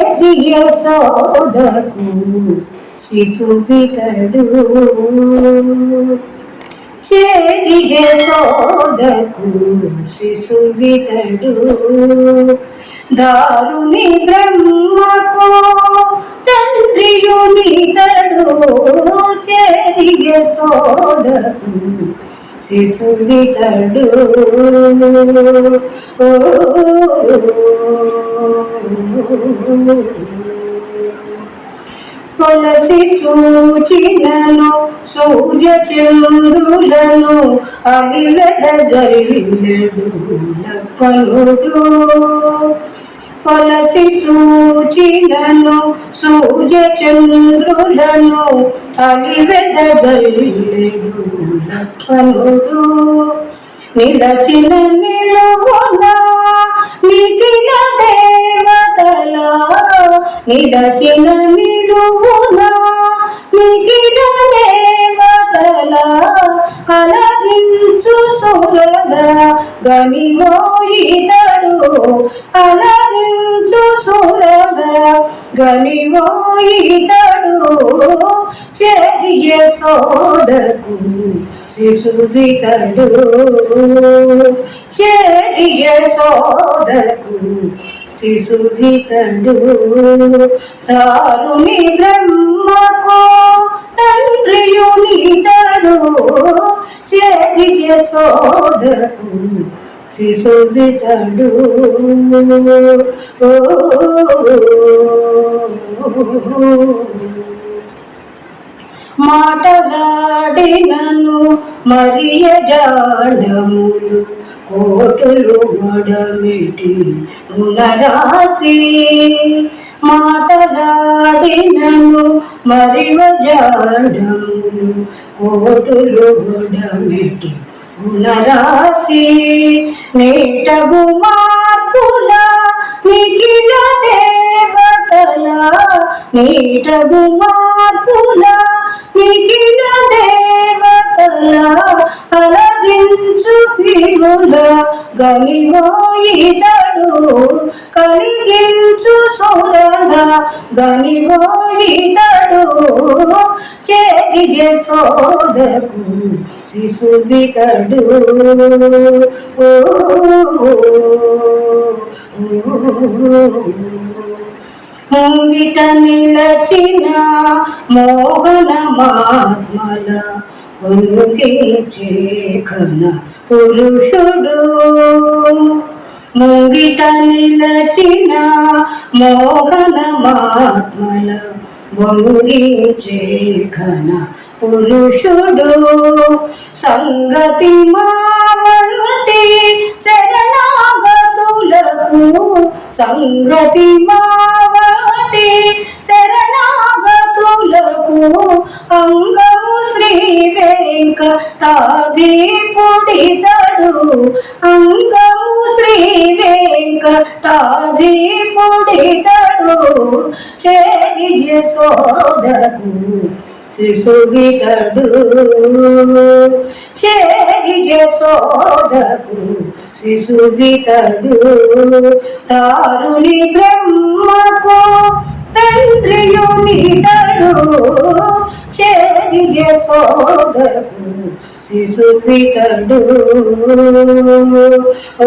చేరియ సోదకు శిశువితడు చేరియ సోదకు శిశువితడు దారుని బ్రహ్మకు తండ్రియునితడు చేరియ సోదకు శిశువితడు తులసి చూచినను సూర్య చంద్రులను అలివెద జరిగినడు లక్కనుడు కొలసి చూచినను సూర్య చంద్రులను అలివెద జరిగినడు లక్కనుడు నిలచిన నిలువున నిఖిల దేవతల నిలచిన నిలువున నిఖిల దేవతల అలరించు సురల గనివోయితడు అలరించు సురల గనివోయితడు చెరియ సోదకు శిశువితడు చెరియ సోదకు శిశువితడు తారుని బ్రహ్మకు తండ్రియునితడు చేతి చేసోదకు శిశువితడు మాటలాడినను మరియ జాడములు. కోటులు మడమిటి గుణరాశి మాటలాడినను మరియ జాడములు కోటులు మడమిటి గుణరాశి నేటగు మార్పుల నిఖిల దేవతల నీటగు మార్పుల అలజించు పిగుల గనివోయితడు కలిగించు సురల గనివోయితడు చేతి జోదకు శిశువితడు ఓ ముంగిట నిలచిన మోహన మాత్మల ఉంగిచే ఘన పురుషుడు. ముంగిట నిలచిన మోహన మాత్మల వంగిచే ఘన పురుషుడు. సంగతి మావంటి శరణాగతులకు సంగతి మా అంగము శ్రీ వెంకటాధిపుడితడు చేరియ సోదరు శిశువితడు. చేరి సోదకు శిశువితడు. తారుని బ్రహ్మకు చేరియ సోదకు ఓ